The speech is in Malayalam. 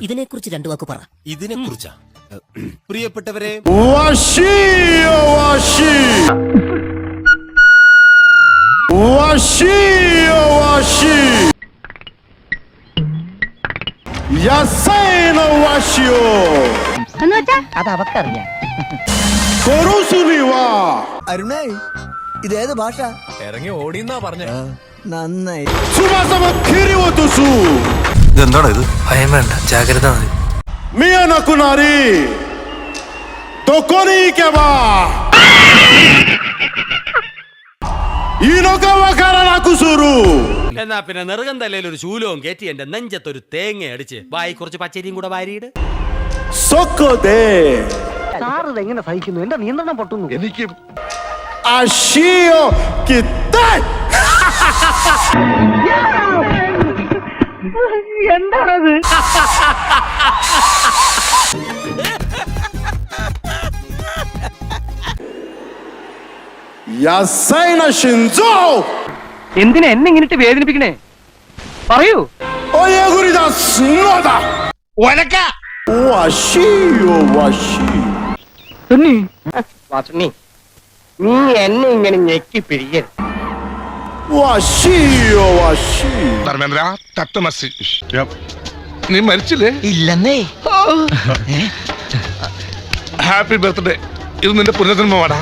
ഇതിനെ കുറിച്ച് രണ്ടു വാക്ക് പറ. ഇതിനെ കുറിച്ചാ പ്രിയപ്പെട്ടവരെ വശി ഇതേത് ഭാഷ? ഇറങ്ങി ഓടിന്നാ പറഞ്ഞ. നന്നായി. ഇതെന്താണോ ഇത്? ഭയം വേണ്ട ജാഗ്രത മതി. മിയ എന്നാ പിന്നെ നെറുകം തലയിൽ ഒരു ശൂലവും കയറ്റി എന്റെ നെഞ്ചത്തൊരു തേങ്ങ അടിച്ച് വായി കുറച്ച് പച്ചരിയും കൂടെ വാരിയിട്. എങ്ങനെ സഹിക്കുന്നു? എന്റെ നിയന്ത്രണം പൊട്ടുന്നു. എനിക്ക്. അഷിയോ കിത്താൻ എന്താണത്? എന്തിനാ എന്നെ ഇങ്ങനിട്ട് വേദനിപ്പിക്കണേ? പറയൂ. നീ എന്നെ ഇങ്ങനെ ഞെക്കി പിരിയരുത്. ധർമ്മേന്ദ്ര തത്വമസി നീ മരിച്ചില്ലേ? ഇല്ലെന്നേ. ഹാപ്പി ബർത്ത്ഡേ ഇത് നിന്റെ പുനർജന്മമാടാ.